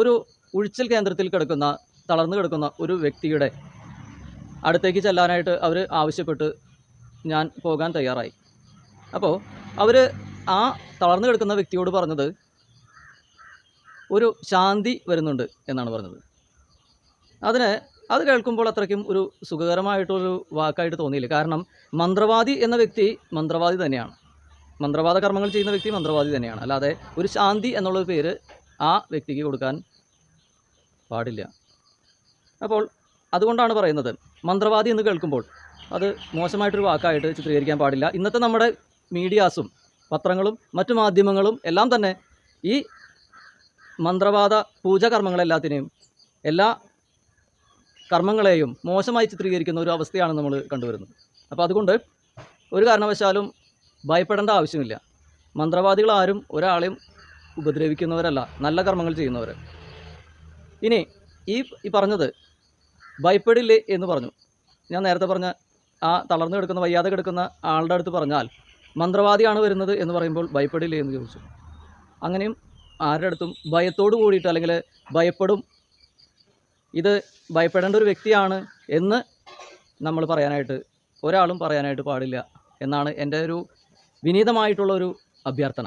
ഒരു ഉഴിച്ചിൽ കേന്ദ്രത്തിൽ കിടക്കുന്ന തളർന്നു കിടക്കുന്ന ഒരു വ്യക്തിയുടെ അടുത്തേക്ക് ചെല്ലാനായിട്ട് അവർ ആവശ്യപ്പെട്ട് ഞാൻ പോകാൻ തയ്യാറായി. അപ്പോൾ അവർ ആ തളർന്നു കിടക്കുന്ന വ്യക്തിയോട് പറഞ്ഞത് ഒരു ശാന്തി വരുന്നുണ്ട് എന്നാണ് പറഞ്ഞത്. അതിന് അത് കേൾക്കുമ്പോൾ അത്രയ്ക്കും ഒരു സുഖകരമായിട്ടൊരു വാക്കായിട്ട് തോന്നിയില്ല. കാരണം മന്ത്രവാദി എന്ന വ്യക്തി മന്ത്രവാദി തന്നെയാണ്. മന്ത്രവാദ കർമ്മങ്ങൾ ചെയ്യുന്ന വ്യക്തി മന്ത്രവാദി തന്നെയാണ്. അല്ലാതെ ഒരു ശാന്തി എന്നുള്ള പേര് ആ വ്യക്തിക്ക് കൊടുക്കാൻ പാടില്ല. അപ്പോൾ അതുകൊണ്ടാണ് പറയുന്നത്. മന്ത്രവാദി എന്ന് കേൾക്കുമ്പോൾ അത് മോശമായിട്ടൊരു വാക്കായിട്ട് ചിത്രീകരിക്കാൻ പാടില്ല. ഇന്നത്തെ നമ്മുടെ മീഡിയാസും പത്രങ്ങളും മറ്റു മാധ്യമങ്ങളും എല്ലാം തന്നെ ഈ മന്ത്രവാദ പൂജാകർമ്മങ്ങളെല്ലാത്തിനെയും എല്ലാ കർമ്മങ്ങളെയും മോശമായി ചിത്രീകരിക്കുന്ന ഒരു അവസ്ഥയാണ് നമ്മൾ കണ്ടുവരുന്നത്. അപ്പോൾ അതുകൊണ്ട് ഒരു കാരണവശാലും ഭയപ്പെടേണ്ട ആവശ്യമില്ല. മന്ത്രവാദികളാരും ഒരാളെയും ഉപദ്രവിക്കുന്നവരല്ല നല്ല കർമ്മങ്ങൾ ചെയ്യുന്നവർ ഇനി ഈ ഈ പറഞ്ഞത് ഭയപ്പെടില്ലേ എന്ന് പറഞ്ഞു. ഞാൻ നേരത്തെ പറഞ്ഞ ആ തളർന്നു കിടക്കുന്ന വയ്യാതെ കിടക്കുന്ന ആളുടെ അടുത്ത് പറഞ്ഞാൽ മന്ത്രവാദിയാണ് വരുന്നത് എന്ന് പറയുമ്പോൾ ഭയപ്പെടില്ലേ എന്ന് ചോദിച്ചു. അങ്ങനെയും ആരുടെ അടുത്തും ഭയത്തോട് കൂടിയിട്ട് അല്ലെങ്കിൽ ഭയപ്പെടും ഇത് ഭയപ്പെടേണ്ട ഒരു വ്യക്തിയാണ് എന്ന് നമ്മൾ പറയാനായിട്ട് ഒരാളും പറയാനായിട്ട് പാടില്ല എന്നാണ് എന്റെ ഒരു വിനീതമായിട്ടുള്ള ഒരു അഭ്യർത്ഥന.